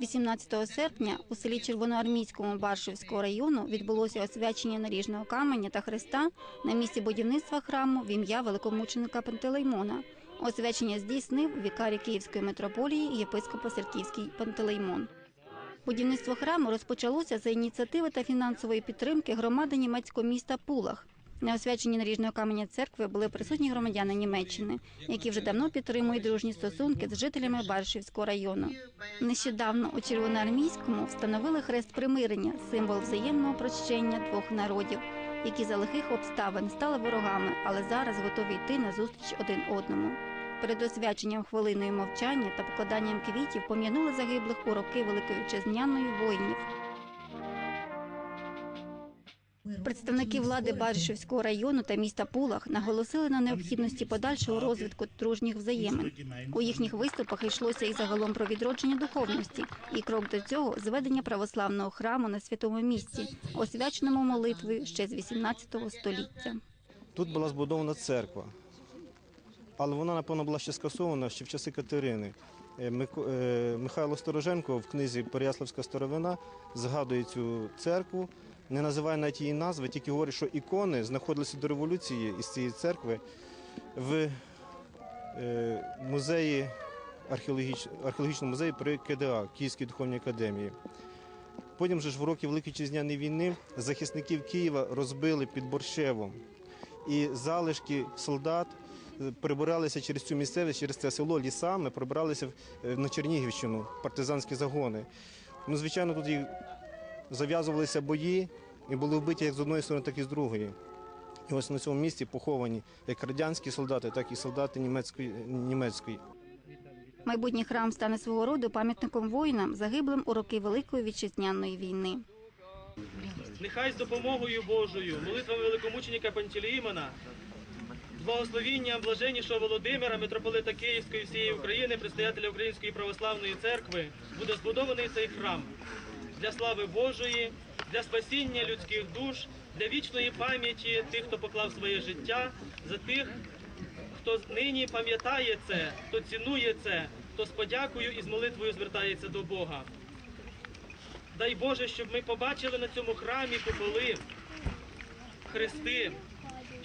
18 серпня у селі Червоноармійському Баршівського району відбулося освячення наріжного каменя та хреста на місці будівництва храму в ім'я великомученика Пантелеймона. Освячення здійснив вікарій Київської митрополії і єпископ Васильківський Пантелеймон. Будівництво храму розпочалося за ініціативи та фінансової підтримки громади німецького міста Пулах. На освяченні наріжного каменя церкви були присутні громадяни Німеччини, які вже давно підтримують дружні стосунки з жителями Баршівського району. Нещодавно у Червоноармійському встановили хрест примирення, символ взаємного прощення двох народів, які за лихих обставин стали ворогами, але зараз готові йти на зустріч один одному. Перед освяченням хвилиною мовчання та покладанням квітів пом'янули загиблих у роки Великої Вітчизняної воїнів. Представники влади Баришівського району та міста Пулах наголосили на необхідності подальшого розвитку дружніх взаємин. У їхніх виступах йшлося і загалом про відродження духовності, і крок до цього зведення православного храму на святому місці, освяченому молитвою ще з 18 століття. Тут була збудована церква, але вона, напевно, була ще скасована ще в часи Катерини. Е, е, Михайло Стороженко в книзі Переяславська старовина згадує цю церкву, не називає навіть її назви, тільки говорить, що ікони знаходилися до революції із цієї церкви в е, музеї археологічному музеї при КДА Київській духовній академії. Потім же ж в роки Великої Вітчизняної війни захисників Києва розбили під Борщевом. І залишки солдат перебиралися через цю місцевість, через це село лісами, перебиралися в- е, на Чернігівщину, партизанські загони. Ну, звичайно, тут і зав'язувалися бої і були вбиті як з одної сторони, так і з другої. І ось на цьому місці поховані як радянські солдати, так і солдати німецької. німецької. Майбутній храм стане свого роду пам'ятником воїнам, загиблим у роки Великої Вітчизняної війни. Нехай з допомогою Божою, молитвами великомученика Пантелеїмона, з благословінням блаженнішого Володимира, митрополита Київської всієї України, предстоятеля Української православної церкви, буде збудований цей храм для слави Божої, для спасіння людських душ, для вічної пам'яті тих, хто поклав своє життя, за тих, хто нині пам'ятає це, хто цінує це, хто з подякою і з молитвою звертається до Бога. Дай Боже, щоб ми побачили на цьому храмі куполи, хрести,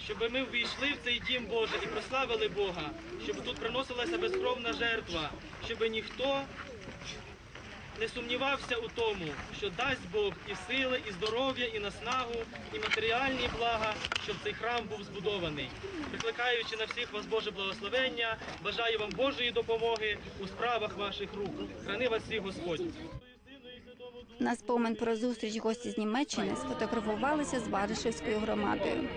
щоб ми ввійшли в цей дім Божий і прославили Бога, щоб тут приносилася безкровна жертва, щоб ніхто не сумнівався у тому, що дасть Бог і сили, і здоров'я, і наснагу, і матеріальні блага, щоб цей храм був збудований. Прикликаючи на всіх вас Боже благословення, бажаю вам Божої допомоги у справах ваших рук. Храни вас всіх Господь. На спомин про зустріч гості з Німеччини сфотографувалися з Баришевською громадою.